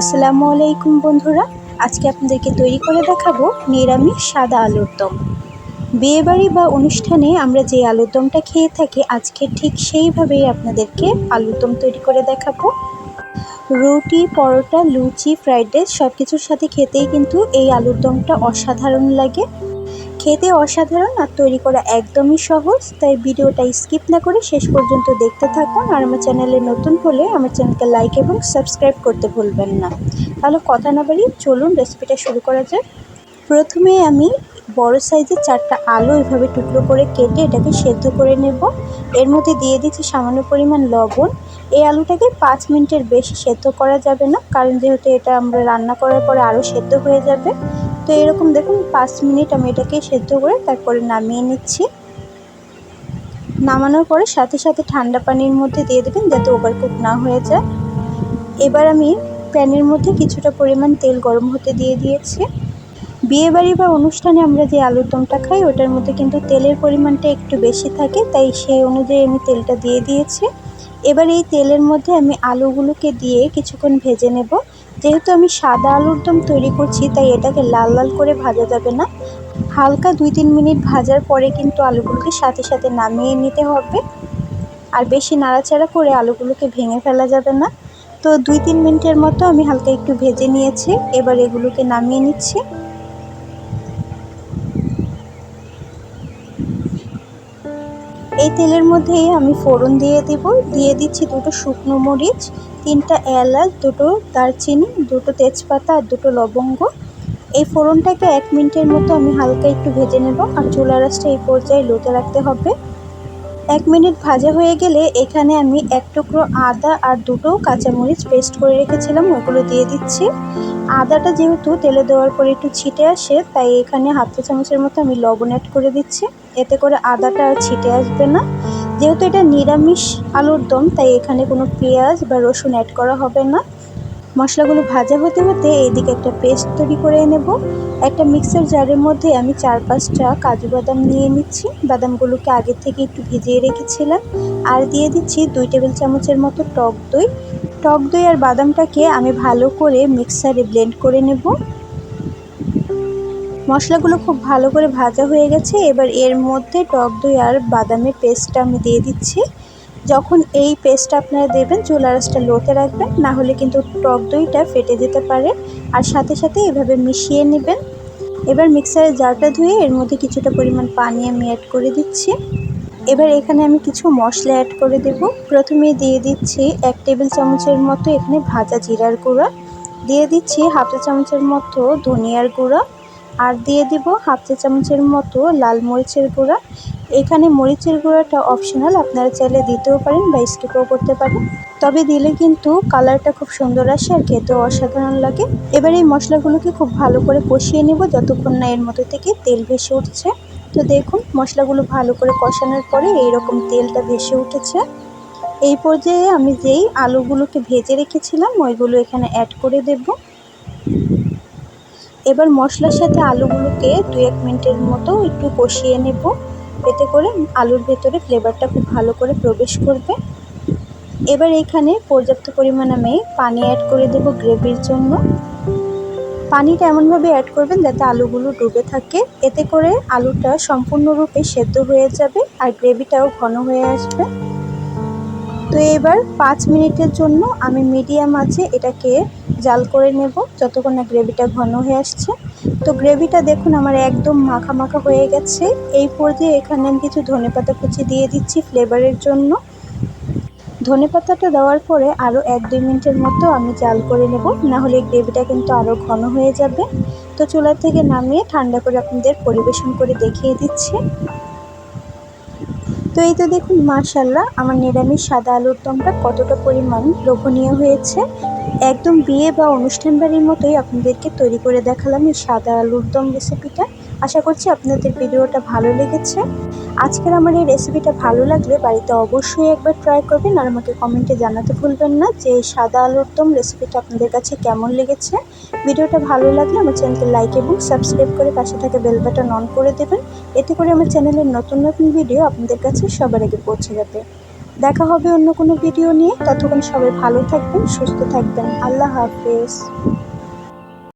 আসসালামু আলাইকুম বন্ধুরা, আজকে আপনাদেরকে তৈরি করে দেখাবো নিরামিষ সাদা আলুর দম। বিয়েবাড়ি বা অনুষ্ঠানে আমরা যে আলুর দমটা খেয়ে থাকি, আজকে ঠিক সেইভাবেই আপনাদেরকে আলুর দম তৈরি করে দেখাবো। রুটি, পরোটা, লুচি, ফ্রাইড রাইস সব কিছুর সাথে খেতেই কিন্তু এই আলুর দমটা অসাধারণ লাগে। খেতে অসাধারণ আর তৈরি করা একদমই সহজ, তাই ভিডিওটা স্কিপ না করে শেষ পর্যন্ত দেখতে থাকুন আর আমার চ্যানেলে নতুন হলে আমার চ্যানেলকে লাইক এবং সাবস্ক্রাইব করতে ভুলবেন না। তাহলে কথা না বাড়িয়ে চলুন রেসিপিটা শুরু করা যাক। প্রথমে আমি বড় সাইজের চারটা আলু এভাবে টুকরো করে কেটে এটাকে সেদ্ধ করে নেব। এর মধ্যে দিয়ে দিচ্ছি সামান্য পরিমাণ লবণ। এই আলুটাকে পাঁচ মিনিটের বেশি সেদ্ধ করা যাবে না, কারণ যেহেতু এটা আমরা রান্না করার পরে আরও সেদ্ধ হয়ে যাবে। তো এরকম দেখুন, পাঁচ মিনিট আমি এটাকে সেদ্ধ করে তারপরে নামিয়ে নিচ্ছি। নামানোর পরে সাথে সাথে ঠান্ডা পানির মধ্যে দিয়ে দেবেন যাতে ওভারকুক না হয়ে যায়। এবার আমি প্যানের মধ্যে কিছুটা পরিমাণ তেল গরম হতে দিয়ে দিয়েছি। বিয়েবাড়ি বা অনুষ্ঠানে আমরা যে আলুর দমটা খাই, ওটার মধ্যে কিন্তু তেলের পরিমাণটা একটু বেশি থাকে, তাই সেই অনুযায়ী আমি তেলটা দিয়ে দিয়েছি। এবার এই তেলের মধ্যে আমি আলুগুলোকে দিয়ে কিছুক্ষণ ভেজে নেব। যেহেতু আমি সাদা আলুর দম তৈরি করছি, তাই এটাকে লাল লাল করে ভাজা যাবে না। হালকা দুই তিন মিনিট ভাজার পরে কিন্তু আলুগুলোকে সাথে সাথে নামিয়ে নিতে হবে। আর বেশি নাড়াচাড়া করে আলুগুলোকে ভেঙে ফেলা যাবে না। তো দুই তিন মিনিটের মতো আমি হালকা একটু ভেজে নিয়েছি, এবার এগুলোকে নামিয়ে নিচ্ছি। এই তেলের মধ্যেই আমি ফোড়ন দিয়ে দেব। দিয়ে দিচ্ছি দুটো শুকনো মরিচ। তিনটা এলাচ, দুটো দারচিনি, দুটো তেজপাতা আর দুটো লবঙ্গ। এই ফোড়নটাকে এক মিনিটের মতো আমি হালকা একটু ভেজে নেব আর চুলা রাসটা এই পর্যায়ে লোতে রাখতে হবে। এক মিনিট ভাজা হয়ে গেলে এখানে আমি এক টুকরো আদা আর দুটো কাঁচামরিচ পেস্ট করে রেখেছিলাম, ওগুলো দিয়ে দিচ্ছি। আদাটা যেহেতু তেলে দেওয়ার পরে একটু ছিটে আসে, তাই এখানে হাফ চামচের মতো আমি লবণ অ্যাড করে দিচ্ছি। এতে করে আদাটা আর ছিটে আসবে না। যেহেতু এটা নিরামিষ আলুর দম, তাই এখানে কোনো পেঁয়াজ বা রসুন অ্যাড করা হবে না। মশলাগুলো ভাজা হতে হতে এইদিকে একটা পেস্ট তৈরি করে নেব। একটা মিক্সার জারের মধ্যে আমি চার পাঁচটা কাজু বাদাম নিয়ে নিচ্ছি। বাদামগুলোকে আগের থেকে একটু ভিজিয়ে রেখেছিলাম। আর দিয়ে দিচ্ছি দুই টেবিল চামচের মতো টক দই। টক দই আর বাদামটাকে আমি ভালো করে মিক্সারে ব্লেন্ড করে নেব। মশলাগুলো খুব ভালো করে ভাজা হয়ে গেছে। এবার এর মধ্যে টক দই আর বাদামের পেস্টটা আমি দিয়ে দিচ্ছি। যখন এই পেস্টটা আপনারা দেবেন, চুলা রাসটা লোতে রাখবেন, না হলে কিন্তু টক দইটা ফেটে যেতে পারে। আর সাথে সাথে এভাবে মিশিয়ে নেবেন। এবার মিক্সারের জারটা ধুয়ে এর মধ্যে কিছুটা পরিমাণ পানি আমি অ্যাড করে দিচ্ছি। এবার এখানে আমি কিছু মশলা অ্যাড করে দেব। প্রথমে দিয়ে দিচ্ছি এক টেবিল চামচের মতো এখানে ভাজা জিরার গুঁড়া। দিয়ে দিচ্ছি হাফ চা চামচের মতো ধনিয়ার গুঁড়া। আর দিয়ে দিব হাফ চা চামচের মতো লাল মরিচের গুঁড়া। এখানে মরিচের গুঁড়াটা অপশনাল আপনারা চাইলে দিতেও পারেন বা স্কিপও করতে পারেন। তবে দিলে কিন্তু কালারটা খুব সুন্দর আসে আর খেতেও অসাধারণ লাগে। এবার এই মশলাগুলোকে খুব ভালো করে কষিয়ে নেব, যতক্ষণ না এর মধ্যে থেকে তেল ভেসে উঠছে। তো দেখুন, মশলাগুলো ভালো করে কষানোর পরে এইরকম তেলটা ভেসে উঠেছে। এই পর্যায়ে আমি যেই আলুগুলোকে ভেজে রেখেছিলাম, ওইগুলো এখানে অ্যাড করে দেব। এবার মশলার সাথে আলুগুলোকে দু এক মিনিটের মতো একটু কষিয়ে নেব। এতে করে আলুর ভেতরে ফ্লেভারটা খুব ভালো করে প্রবেশ করবে। এবার এখানে পর্যাপ্ত পরিমাণ আমি পানি অ্যাড করে দেব গ্রেভির জন্য। পানিটা এমনভাবে অ্যাড করবেন যাতে আলুগুলো ডুবে থাকে। এতে করে আলুটা সম্পূর্ণরূপে সেদ্ধ হয়ে যাবে আর গ্রেভিটাও ঘন হয়ে আসবে। তো এবার পাঁচ মিনিটের জন্য আমি মিডিয়াম আছে এটাকে জাল করে নেব যতক্ষণ না গ্রেভিটা ঘন হয়ে আসছে। তো গ্রেভিটা দেখুন আমার একদম মাখা মাখা হয়ে গেছে। এই পর্যায়ে এখানে আমি কিছু ধনে পাতা কুচি দিয়ে দিচ্ছি ফ্লেভারের জন্য। ধনে পাতাটা দেওয়ার পরে আরও এক দুই মিনিটের মতো আমি জাল করে নেব, না হলে গ্রেভিটা কিন্তু আরও ঘন হয়ে যাবে। তো চুলা থেকে নামিয়ে ঠান্ডা করে আপনাদের পরিবেশন করে দেখিয়ে দিচ্ছি। তো এই তো দেখুন মার্শাল্লাহ আমার নিরামিষ সাদা আলুর দমটা কতটা পরিমাণ লোভনীয় হয়েছে। একদম বিয়ে বা অনুষ্ঠান বাড়ির মতোই আপনাদেরকে তৈরি করে দেখালাম এই সাদা আলুর দম রেসিপিটা আশা করছি আপনাদের ভিডিওটা ভালো লেগেছে। আজকের আমার এই রেসিপিটা ভালো লাগলে বাড়িতে অবশ্যই একবার ট্রাই করবেন আর আমাকে কমেন্টে জানাতে ভুলবেন না যে সাদা আলুর দম রেসিপিটা আপনাদের কাছে কেমন লেগেছে। ভিডিওটা ভালো লাগলে আমার চ্যানেলকে লাইক এবং সাবস্ক্রাইব করে পাশে থাকা বেল বাটন অন করে দেবেন। এতে করে আমার চ্যানেলের নতুন নতুন ভিডিও আপনাদের কাছে সবার আগে পৌঁছে যাবে। দেখা হবে অন্য কোনো ভিডিও নিয়ে। ততক্ষণ সবাই ভালো থাকবেন, সুস্থ থাকবেন। আল্লাহ হাফেজ।